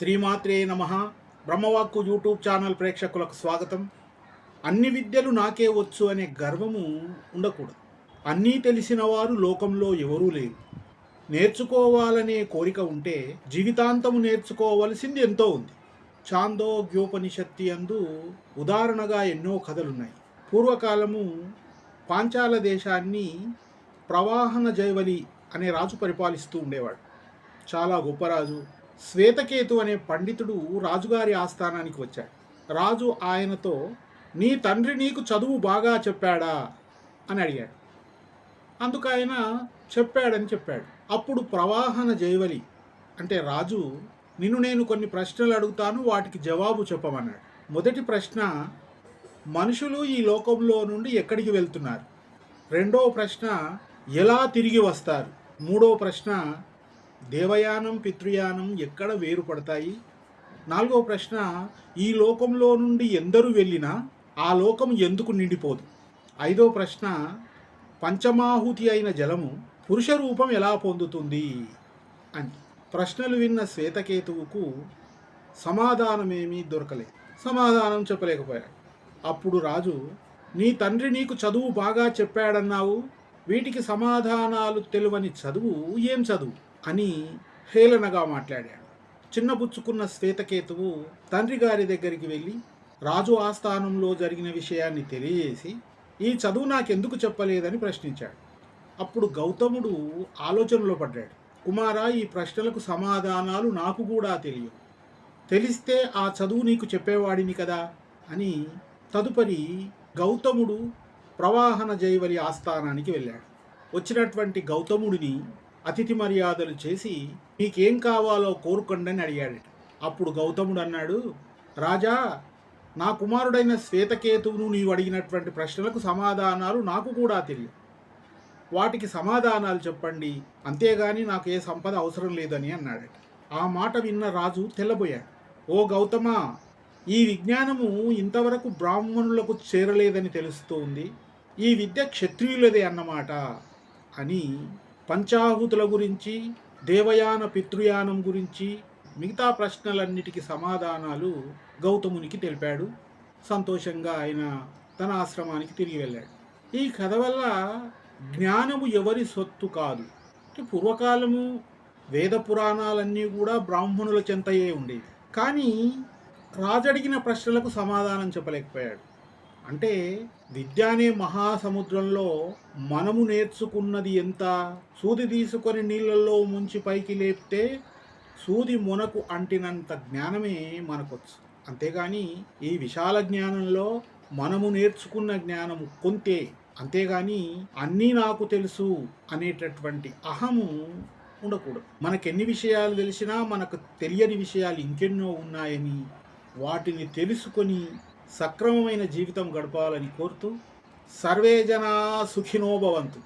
శ్రీమాత్రే నమ. బ్రహ్మవాక్కు YouTube channel ప్రేక్షకులకు స్వాగతం. అన్ని విద్యలు నాకే వచ్చు అనే గర్వము ఉండకూడదు. అన్నీ తెలిసిన వారు లోకంలో ఎవరూ లేరు. నేర్చుకోవాలనే కోరిక ఉంటే జీవితాంతము నేర్చుకోవలసింది ఎంతో ఉంది. చాందోగ్యోపనిషత్తి అందు ఉదాహరణగా ఎన్నో కథలున్నాయి. పూర్వకాలము పాంచాల దేశాన్ని ప్రవాహన జైవలి అనే రాజు పరిపాలిస్తూ ఉండేవాడు. చాలా గొప్ప రాజు శ్వేతకేతు అనే పండితుడు రాజుగారి ఆస్థానానికి వచ్చాడు. రాజు ఆయనతో నీ తండ్రి నీకు చదువు బాగా చెప్పాడా? అని అడిగాడు. అందుకు ఆయన చెప్పాడని చెప్పాడు. అప్పుడు ప్రవాహన జైవలి అంటే రాజు నిన్ను నేను కొన్ని ప్రశ్నలు అడుగుతాను వాటికి జవాబు చెప్పమన్నాడు. మొదటి ప్రశ్న మనుషులు ఈ లోకంలో నుండి ఎక్కడికి వెళ్తున్నారు? రెండో ప్రశ్న ఎలా తిరిగి వస్తారు? మూడో ప్రశ్న దేవయానం పితృయానం ఎక్కడ వేరుపడతాయి? నాలుగో ప్రశ్న ఈ లోకంలో నుండి ఎందరు వెళ్ళినా ఆ లోకం ఎందుకు నిండిపోదు? ఐదో ప్రశ్న పంచమాహుతి అయిన జలము పురుష రూపం ఎలా పొందుతుంది? అని. ప్రశ్నలు విన్న శ్వేతకేతువుకు సమాధానమేమీ దొరకలేదు. సమాధానం చెప్పలేకపోయాడు. అప్పుడు రాజు నీ తండ్రి నీకు చదువు బాగా చెప్పాడన్నావు? వీటికి సమాధానాలు తెలువని చదువు ఏం చదువు? అని హేళనగా మాట్లాడాడు. చిన్నబుచ్చుకున్న శ్వేతకేతువు తండ్రి గారి దగ్గరికి వెళ్ళి రాజు ఆస్థానంలో జరిగిన విషయాన్ని తెలియజేసి ఈ చదువు నాకెందుకు చెప్పలేదని ప్రశ్నించాడు. అప్పుడు గౌతముడు ఆలోచనలో పడ్డాడు. కుమారా ఈ ప్రశ్నలకు సమాధానాలు నాకు కూడా తెలియవు. తెలిస్తే ఆ చదువు నీకు చెప్పేవాడిని కదా అని తదుపరి గౌతముడు ప్రవాహన జైవలి ఆస్థానానికి వెళ్ళాడు. వచ్చినటువంటి గౌతముడిని అతిథి మర్యాదలు చేసి మీకేం కావాలో కోరుకోండి అడిగాడట. అప్పుడు గౌతముడు అన్నాడు రాజా నా కుమారుడైన శ్వేతకేతువును నీవు అడిగినటువంటి ప్రశ్నలకు సమాధానాలు నాకు కూడా తెలియదు. వాటికి సమాధానాలు చెప్పండి. అంతేగాని నాకు ఏ సంపద అవసరం లేదని అన్నాడట. ఆ మాట విన్న రాజు తెల్లబోయాడు. ఓ గౌతమ ఈ విజ్ఞానము ఇంతవరకు బ్రాహ్మణులకు చేరలేదని తెలుస్తోంది. ఈ విద్య క్షత్రియులదే అన్నమాట అని పంచాహుతుల గురించి దేవయాన పితృయానం గురించి మిగతా ప్రశ్నలన్నిటికీ సమాధానాలు గౌతమునికి తెలిపాడు. సంతోషంగా ఆయన తన ఆశ్రమానికి తిరిగి వెళ్ళాడు. ఈ కథ వల్ల జ్ఞానము ఎవరి సొత్తు కాదు. పూర్వకాలము వేద పురాణాలన్నీ కూడా బ్రాహ్మణుల చెంతయే ఉండేవి. కానీ రాజడిగిన ప్రశ్నలకు సమాధానం చెప్పలేకపోయాడు. అంటే విద్య అనే మహాసముద్రంలో మనము నేర్చుకున్నది ఎంత? సూది తీసుకొని నీళ్ళల్లో ముంచి పైకి లేపితే సూది మునకు అంటినంత జ్ఞానమే మనకొచ్చు. అంతేగాని ఈ విశాల జ్ఞానంలో మనము నేర్చుకున్న జ్ఞానము కొంతే. అంతేగాని అన్నీ నాకు తెలుసు అనేటటువంటి అహము ఉండకూడదు. మనకెన్ని విషయాలు తెలిసినా మనకు తెలియని విషయాలు ఇంకెన్నో ఉన్నాయని వాటిని తెలుసుకొని సక్రమమైన జీవితం గడపాలని కోరుతూ సర్వే జనా సుఖినోభవంతు